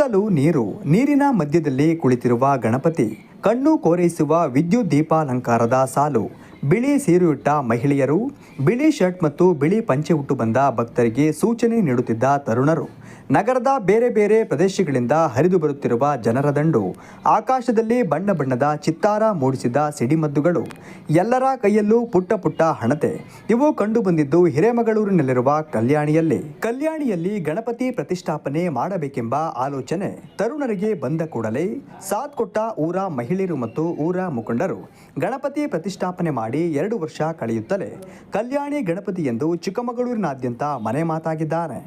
ಸುತ್ತಲೂ ನೀರು ನೀರಿನ ಮಧ್ಯದಲ್ಲಿ ಕುಳಿತಿರುವ ಗಣಪತಿ ಕಣ್ಣು ಕೋರೈಸುವ ವಿದ್ಯುತ್ ದೀಪಾಲಂಕಾರದ ಸಾಲು. ಬಿಳಿ ಸೀರೆಯುಟ್ಟ ಮಹಿಳೆಯರು, ಬಿಳಿ ಶರ್ಟ್ ಮತ್ತು ಬಿಳಿ ಪಂಚೆ ಉಟ್ಟು ಬಂದ ಭಕ್ತರಿಗೆ ಸೂಚನೆ ನೀಡುತ್ತಿದ್ದ ತರುಣರು. ನಗರದ ಬೇರೆ ಬೇರೆ ಪ್ರದೇಶಗಳಿಂದ ಹರಿದು ಬರುತ್ತಿರುವ ಜನರ ದಂಡು, ಆಕಾಶದಲ್ಲಿ ಬಣ್ಣ ಬಣ್ಣದ ಚಿತ್ತಾರ ಮೂಡಿಸಿದ ಸಿಡಿಮದ್ದುಗಳು. ಎಲ್ಲರ ಕೈಯಲ್ಲೂ ಪುಟ್ಟ ಪುಟ್ಟ ಹಣತೆ. ಇವು ಕಂಡು ಬಂದಿದ್ದು ಹಿರೇಮಗಳೂರಿನಲ್ಲಿರುವ ಕಲ್ಯಾಣಿಯಲ್ಲಿ. ಕಲ್ಯಾಣಿಯಲ್ಲಿ ಗಣಪತಿ ಪ್ರತಿಷ್ಠಾಪನೆ ಮಾಡಬೇಕೆಂಬ ಆಲೋಚನೆ ತರುಣರಿಗೆ ಬಂದ ಕೂಡಲೇ ಸಾಥ್ ಕೊಟ್ಟ ಊರ ಮಹಿಳೆಯರು ಮತ್ತು ಊರ ಮುಖಂಡರು ಗಣಪತಿ ಪ್ರತಿಷ್ಠಾಪನೆ ಮಾಡಿ ಎರಡು ವರ್ಷ ಕಳೆಯುತ್ತಲೇ ಕಲ್ಯಾಣಿ ಗಣಪತಿ ಎಂದು ಚಿಕ್ಕಮಗಳೂರಿನಾದ್ಯಂತ ಮನೆ ಮಾತಾಗಿದ್ದಾರೆ.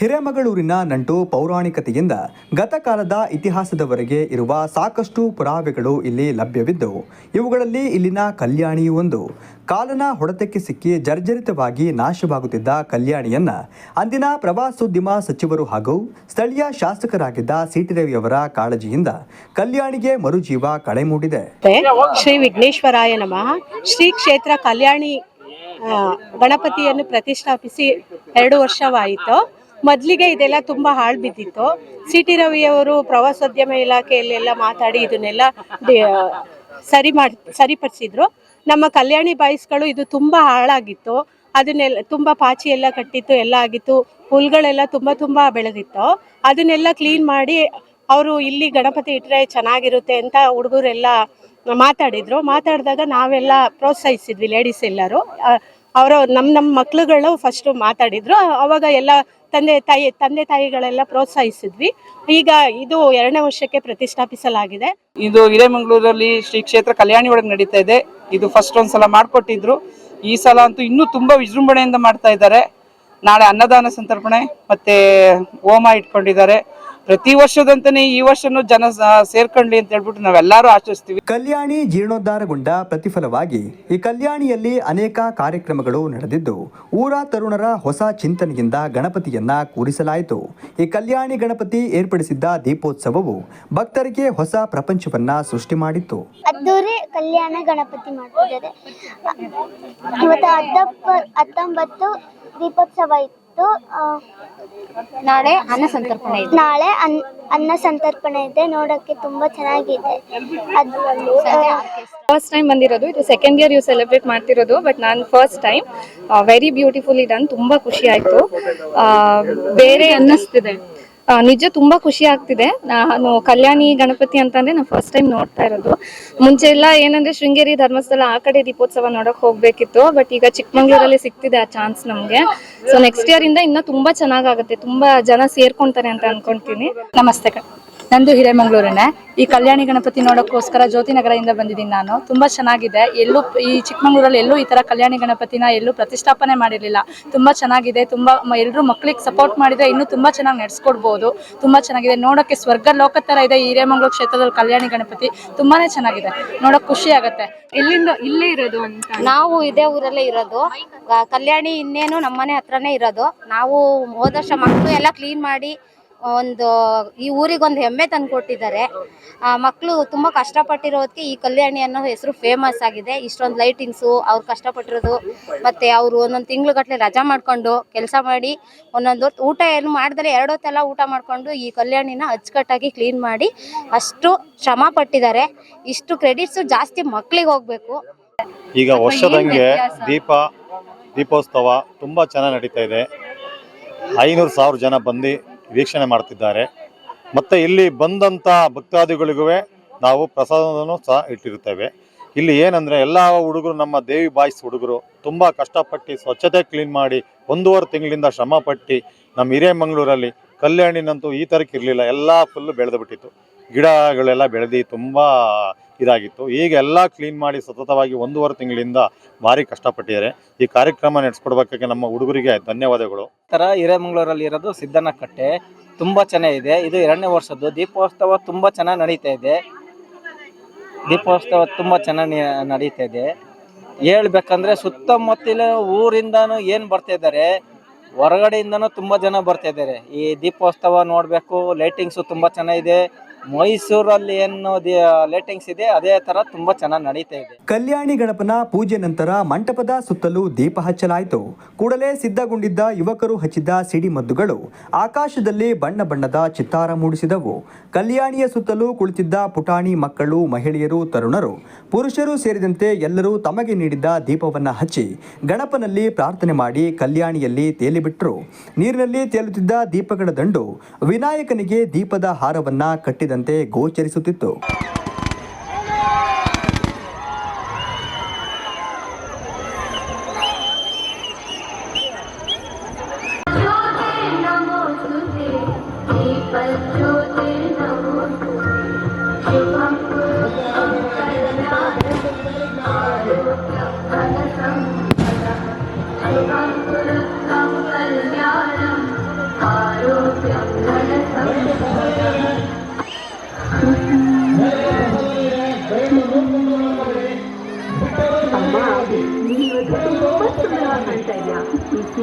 ಹಿರೇಮಗಳೂರಿನ ನಂಟು ಪೌರಾಣಿಕತೆಯಿಂದ ಗತಕಾಲದ ಇತಿಹಾಸದವರೆಗೆ ಇರುವ ಸಾಕಷ್ಟು ಪುರಾವೆಗಳು ಇಲ್ಲಿ ಲಭ್ಯವಿದ್ದು ಇವುಗಳಲ್ಲಿ ಇಲ್ಲಿನ ಕಲ್ಯಾಣಿಯೂ ಒಂದು. ಕಾಲನ ಹೊಡೆತಕ್ಕೆ ಸಿಕ್ಕಿ ಜರ್ಜರಿತವಾಗಿ ನಾಶವಾಗುತ್ತಿದ್ದ ಕಲ್ಯಾಣಿಯನ್ನ ಅಂದಿನ ಪ್ರವಾಸೋದ್ಯಮ ಸಚಿವರು ಹಾಗೂ ಸ್ಥಳೀಯ ಶಾಸಕರಾಗಿದ್ದ ಸಿಟಿ ರವಿಯವರ ಕಾಳಜಿಯಿಂದ ಕಲ್ಯಾಣಿಗೆ ಮರುಜೀವ ಕಳೆ ಮೂಡಿದೆ ಶ್ರೀ ವಿಘ್ನೇಶ್ವರಾಯ ನಮಃ. ಶ್ರೀ ಕ್ಷೇತ್ರ ಕಲ್ಯಾಣಿ ಗಣಪತಿಯನ್ನು ಪ್ರತಿಷ್ಠಾಪಿಸಿ ಎರಡು ವರ್ಷವಾಯಿತು. ಮೊದಲಿಗೆ ಇದೆಲ್ಲ ತುಂಬಾ ಹಾಳು ಬಿದ್ದಿತ್ತು. ಸಿ ಟಿ ರವಿಯವರು ಪ್ರವಾಸೋದ್ಯಮ ಇಲಾಖೆಯಲ್ಲೆಲ್ಲ ಮಾತಾಡಿ ಇದನ್ನೆಲ್ಲ ಸರಿ ಮಾಡಿ, ಸರಿಪಡಿಸಿದ್ರು. ನಮ್ಮ ಕಲ್ಯಾಣಿ ಬಾಯ್ಸ್ಗಳು ಇದು ತುಂಬಾ ಹಾಳಾಗಿತ್ತು. ಅದನ್ನೆಲ್ಲ ತುಂಬಾ ಪಾಚಿ ಎಲ್ಲ ಕಟ್ಟಿತ್ತು, ಎಲ್ಲ ಆಗಿತ್ತು. ಹುಲ್ಗಳೆಲ್ಲ ತುಂಬಾ ತುಂಬಾ ಬೆಳೆದಿತ್ತು. ಅದನ್ನೆಲ್ಲ ಕ್ಲೀನ್ ಮಾಡಿ ಅವರು ಇಲ್ಲಿ ಗಣಪತಿ ಇಟ್ಟರೆ ಚೆನ್ನಾಗಿರುತ್ತೆ ಅಂತ ಹುಡುಗರೆಲ್ಲ ಮಾತಾಡಿದ್ರು. ಮಾತಾಡಿದಾಗ ನಾವೆಲ್ಲ ಪ್ರೋತ್ಸಾಹಿಸಿದ್ವಿ ಲೇಡೀಸ್ ಎಲ್ಲರೂ. ಅವರು ನಮ್ಮ ನಮ್ಮ ಮಕ್ಳುಗಳು ಫಸ್ಟ್ ಮಾತಾಡಿದ್ರು. ಅವಾಗ ಎಲ್ಲ ತಂದೆ ತಾಯಿ, ತಂದೆ ತಾಯಿಗಳೆಲ್ಲ ಪ್ರೋತ್ಸಾಹಿಸಿದ್ವಿ. ಈಗ ಇದು ಎರಡನೇ ವರ್ಷಕ್ಕೆ ಪ್ರತಿಷ್ಠಾಪಿಸಲಾಗಿದೆ. ಇದು ಹಿರೇಮಂಗ್ಳೂರಲ್ಲಿ ಶ್ರೀ ಕ್ಷೇತ್ರ ಕಲ್ಯಾಣಿ ಒಳಗೆ ನಡೀತಾ ಇದೆ. ಇದು ಫಸ್ಟ್ ಒಂದ್ಸಲ ಮಾಡಿಕೊಟ್ಟಿದ್ರು. ಈ ಸಲ ಅಂತೂ ಇನ್ನೂ ತುಂಬಾ ವಿಜೃಂಭಣೆಯಿಂದ ಮಾಡ್ತಾ ಇದ್ದಾರೆ. ನಾಳೆ ಅನ್ನದಾನ ಸಂತರ್ಪಣೆ ಮತ್ತೆ ಹೋಮ ಇಟ್ಕೊಂಡಿದ್ದಾರೆ. ಪ್ರತಿ ವರ್ಷದಂತನೇ ಈ ವರ್ಷನೂ ಜನ ಸೇರ್ಕೊಂಡ್ಲಿ ಸೇರ್ಕೊಳ್ಳಿ ಅಂತ ಹೇಳ್ಬಿಟ್ಟು ನಾವೆಲ್ಲರೂ ಆಚರಿಸ್ತೀವಿ ಕಲ್ಯಾಣಿ ಜೀರ್ಣೋದ್ಧಾರಗೊಂಡ ಪ್ರತಿಫಲವಾಗಿ ಈ ಕಲ್ಯಾಣಿಯಲ್ಲಿ ಅನೇಕ ಕಾರ್ಯಕ್ರಮಗಳು ನಡೆದಿದ್ದು ಊರ ತರುಣರ ಹೊಸ ಚಿಂತನೆಯಿಂದ ಗಣಪತಿಯನ್ನ ಕೂರಿಸಲಾಯಿತು. ಈ ಕಲ್ಯಾಣಿ ಗಣಪತಿ ಏರ್ಪಡಿಸಿದ್ದ ದೀಪೋತ್ಸವವು ಭಕ್ತರಿಗೆ ಹೊಸ ಪ್ರಪಂಚವನ್ನ ಸೃಷ್ಟಿ ಮಾಡಿತ್ತು. ಅದ್ದೂರಿ ಕಲ್ಯಾಣ ಗಣಪತಿ ಮಾಡ್ತಿದ್ದಾರೆ. ಇವತ್ತು ಹತ್ತೊಂಬತ್ತು ದೀಪೋತ್ಸವ ಇತ್ತು. ಆ, ನಾಳೆ ಅನ್ನ ಸಂತರ್ಪಣೆ ಇದೆ. ನಾಳೆ ಅನ್ ಅನ್ನ ಸಂತರ್ಪಣೆ ಇದೆ. ನೋಡಕ್ಕೆ ತುಂಬಾ ಚೆನ್ನಾಗಿದೆ. ಅದು ಫಸ್ಟ್ ಟೈಮ್ ಬಂದಿರೋದು. ಇದು ಸೆಕೆಂಡ್ ಇಯರ್ ಯು ಸೆಲೆಬ್ರೇಟ್ ಮಾಡ್ತಿರೋದು ಬಟ್ ನಾನು first time very beautiful done ತುಂಬಾ ಖುಷಿ ಆಯ್ತು. ಬೇರೆ ಅನ್ನಿಸ್ತಿದೆ. ನಿಜ ತುಂಬಾ ಖುಷಿ ಆಗ್ತಿದೆ. ನಾನು ಕಲ್ಯಾಣಿ ಗಣಪತಿ ಅಂತಂದ್ರೆ ನಾನು ಫಸ್ಟ್ ಟೈಮ್ ನೋಡ್ತಾ ಇರೋದು. ಮುಂಚೆ ಎಲ್ಲ ಏನಂದ್ರೆ ಶೃಂಗೇರಿ ಧರ್ಮಸ್ಥಳ ಆ ಕಡೆ ದೀಪೋತ್ಸವ ನೋಡಕ್ ಹೋಗ್ಬೇಕಿತ್ತು ಬಟ್ ಈಗ ಚಿಕ್ಕಮಂಗ್ಳೂರಲ್ಲಿ ಸಿಗ್ತಿದೆ ಆ ಚಾನ್ಸ್ ನಮ್ಗೆ. ಸೊ ನೆಕ್ಸ್ಟ್ ಇಯರ್ ಇಂದ ಇನ್ನೂ ತುಂಬಾ ಚೆನ್ನಾಗಾಗುತ್ತೆ, ತುಂಬಾ ಜನ ಸೇರ್ಕೊಂತಾರೆ ಅಂತ ಅನ್ಕೊಂತೀನಿ. ನಮಸ್ತೆ ನಂದು ಹಿರೇಮಂಗ್ಳೂರನ್ನೇ. ಈ ಕಲ್ಯಾಣಿ ಗಣಪತಿ ನೋಡೋಕ್ಕೋಸ್ಕರ ಜ್ಯೋತಿ ನಗರದಿಂದ ಬಂದಿದ್ದೀನಿ ನಾನು. ತುಂಬಾ ಚೆನ್ನಾಗಿದೆ. ಎಲ್ಲೂ ಈ ಚಿಕ್ಕಮಂಗ್ಳೂರಲ್ಲಿ ಎಲ್ಲೂ ಈ ತರ ಕಲ್ಯಾಣಿ ಗಣಪತಿನ ಎಲ್ಲೂ ಪ್ರತಿಷ್ಠಾಪನೆ ಮಾಡಿರಲಿಲ್ಲ. ತುಂಬಾ ಚೆನ್ನಾಗಿದೆ. ತುಂಬಾ ಎಲ್ಲರೂ ಮಕ್ಕಳಿಗೆ ಸಪೋರ್ಟ್ ಮಾಡಿದ್ರೆ ಇನ್ನೂ ತುಂಬಾ ಚೆನ್ನಾಗಿ ನಡೆಸ್ಕೊಡ್ಬೋದು. ತುಂಬಾ ಚೆನ್ನಾಗಿದೆ. ನೋಡೋಕೆ ಸ್ವರ್ಗ ಲೋಕ ತರ ಇದೆ ಹಿರೇಮಂಗ್ಳೂರು ಕ್ಷೇತ್ರದಲ್ಲಿ ಕಲ್ಯಾಣಿ ಗಣಪತಿ. ತುಂಬಾನೇ ಚೆನ್ನಾಗಿದೆ. ನೋಡೋಕೆ ಖುಷಿ ಆಗುತ್ತೆ. ಇಲ್ಲಿಂದ ಇಲ್ಲೇ ಇರೋದು ಅಂತ? ನಾವು ಇದೇ ಊರಲ್ಲೇ ಇರೋದು. ಕಲ್ಯಾಣಿ ಇನ್ನೇನು ನಮ್ಮನೆ ಹತ್ರನೇ ಇರೋದು. ನಾವು ಹೋದ ಮಕ್ಕಳು ಎಲ್ಲ ಕ್ಲೀನ್ ಮಾಡಿ ಒಂದು ಈ ಊರಿಗೊಂದು ಹೆಮ್ಮೆ ತಂದು ಕೊಟ್ಟಿದ್ದಾರೆ. ಮಕ್ಕಳು ತುಂಬ ಕಷ್ಟಪಟ್ಟಿರೋದಕ್ಕೆ ಈ ಕಲ್ಯಾಣಿ ಅನ್ನೋ ಹೆಸರು ಫೇಮಸ್ ಆಗಿದೆ. ಇಷ್ಟೊಂದು ಲೈಟಿಂಗ್ಸು ಅವ್ರು ಕಷ್ಟಪಟ್ಟಿರೋದು ಮತ್ತು ಅವರು ಒಂದೊಂದು ತಿಂಗ್ಳುಗಟ್ಟಲೆ ರಜಾ ಮಾಡಿಕೊಂಡು ಕೆಲಸ ಮಾಡಿ ಒಂದೊಂದು ಹೊತ್ತು ಊಟ ಏನು ಮಾಡಿದ್ರೆ ಎರಡು ಹೊತ್ತೆಲ್ಲ ಊಟ ಮಾಡಿಕೊಂಡು ಈ ಕಲ್ಯಾಣಿನ ಅಚ್ಚುಕಟ್ಟಾಗಿ ಕ್ಲೀನ್ ಮಾಡಿ ಅಷ್ಟು ಶ್ರಮ ಪಟ್ಟಿದ್ದಾರೆ. ಇಷ್ಟು ಕ್ರೆಡಿಟ್ಸು ಜಾಸ್ತಿ ಮಕ್ಕಳಿಗೆ ಹೋಗಬೇಕು. ಈಗ ವರ್ಷದಂಗೆ ದೀಪ ದೀಪೋತ್ಸವ ತುಂಬ ಚೆನ್ನಾಗಿ ನಡೀತಾ ಇದೆ. ಐನೂರು ಸಾವಿರ ಜನ ಬಂದು ವೀಕ್ಷಣೆ ಮಾಡ್ತಿದ್ದಾರೆ. ಮತ್ತು ಇಲ್ಲಿ ಬಂದಂಥ ಭಕ್ತಾದಿಗಳಿಗೂ ನಾವು ಪ್ರಸಾದವನ್ನು ಸಹ ಇಟ್ಟಿರುತ್ತೇವೆ. ಇಲ್ಲಿ ಏನಂದರೆ ಎಲ್ಲ ಹುಡುಗರು ನಮ್ಮ ದೇವಿ ಬಾಯ್ಸ್ ಹುಡುಗರು ತುಂಬ ಕಷ್ಟಪಟ್ಟು ಸ್ವಚ್ಛತೆ ಕ್ಲೀನ್ ಮಾಡಿ ಒಂದೂವರೆ ತಿಂಗಳಿಂದ ಶ್ರಮ ಪಟ್ಟು ನಮ್ಮ ಹಿರೇಮಂಗ್ಳೂರಲ್ಲಿ ಕಲ್ಯಾಣಿನಂತೂ ಈ ಥರಕ್ಕೆ ಇರಲಿಲ್ಲ. ಎಲ್ಲ ಫುಲ್ಲು ಬೆಳೆದು ಬಿಟ್ಟಿತ್ತು ಗಿಡಗಳೆಲ್ಲ ಬೆಳೆದು ತುಂಬ ಇದಾಗಿತ್ತು. ಈಗ ಎಲ್ಲ ಕ್ಲೀನ್ ಮಾಡಿ ಸತತವಾಗಿ ಒಂದೂವರೆ ತಿಂಗಳಿಂದ ಭಾರಿ ಕಷ್ಟಪಟ್ಟಿದ್ದಾರೆ. ಈ ಕಾರ್ಯಕ್ರಮ ನಡೆಸ್ಕೊಡ್ಬೇಕಾಗಿ ನಮ್ಮ ಹುಡುಗರಿಗೆ ಧನ್ಯವಾದಗಳು. ತರ ಹಿರೇಮಂಗ್ಳೂರಲ್ಲಿ ಇರೋದು ಸಿದ್ದನ ಕಟ್ಟೆ ತುಂಬ ಚೆನ್ನಾಗಿದೆ. ಇದು ಎರಡನೇ ವರ್ಷದ್ದು. ದೀಪೋತ್ಸವ ತುಂಬ ಚೆನ್ನಾಗಿ ನಡೀತಾ ಇದೆ. ದೀಪೋತ್ಸವ ತುಂಬ ಚೆನ್ನಾಗಿ ನಡೀತಾ ಇದೆ. ಹೇಳ್ಬೇಕಂದ್ರೆ ಸುತ್ತಮುತ್ತಲ ಊರಿಂದನೂ ಏನು ಬರ್ತಾ ಇದ್ದಾರೆ, ಹೊರಗಡೆಯಿಂದನೂ ತುಂಬ ಜನ ಬರ್ತಾ ಇದ್ದಾರೆ. ಈ ದೀಪೋತ್ಸವ ನೋಡಬೇಕು, ಲೈಟಿಂಗ್ಸ್ ತುಂಬಾ ಚೆನ್ನಾಗಿದೆ. ಮೈಸೂರಲ್ಲಿ ಏನು ಲೈಟಿಂಗ್ಸ್ ಇದೆ, ಅದೇ ತರ ತುಂಬಾ ಚೆನ್ನಾಗಿ ನಡೀತಾ ಇದೆ. ಕಲ್ಯಾಣಿ ಗಣಪನ ಪೂಜೆ ನಂತರ ಮಂಟಪದ ಸುತ್ತಲೂ ದೀಪ ಹಚ್ಚಲಾಯಿತು. ಕೂಡಲೇ ಸಿದ್ಧಗೊಂಡಿದ್ದ ಯುವಕರು ಹಚ್ಚಿದ ಸಿಡಿಮದ್ದುಗಳು ಆಕಾಶದಲ್ಲಿ ಬಣ್ಣ ಬಣ್ಣದ ಚಿತ್ತಾರ ಮೂಡಿಸಿದವು. ಕಲ್ಯಾಣಿಯ ಸುತ್ತಲೂ ಕುಳಿತಿದ್ದ ಪುಟಾಣಿ ಮಕ್ಕಳು, ಮಹಿಳೆಯರು, ತರುಣರು, ಪುರುಷರು ಸೇರಿದಂತೆ ಎಲ್ಲರೂ ತಮಗೆ ನೀಡಿದ್ದ ದೀಪವನ್ನ ಹಚ್ಚಿ ಗಣಪನಲ್ಲಿ ಪ್ರಾರ್ಥನೆ ಮಾಡಿ ಕಲ್ಯಾಣಿಯಲ್ಲಿ ತೇಲಿಬಿಟ್ರು. ನೀರಿನಲ್ಲಿ ತೇಲುತ್ತಿದ್ದ ದೀಪಗಳ ದಂಡು ವಿನಾಯಕನಿಗೆ ದೀಪದ ಹಾರವನ್ನ ಕಟ್ಟಿದಂತೆ ಗೋಚರಿಸುತ್ತಿತ್ತು. Itu.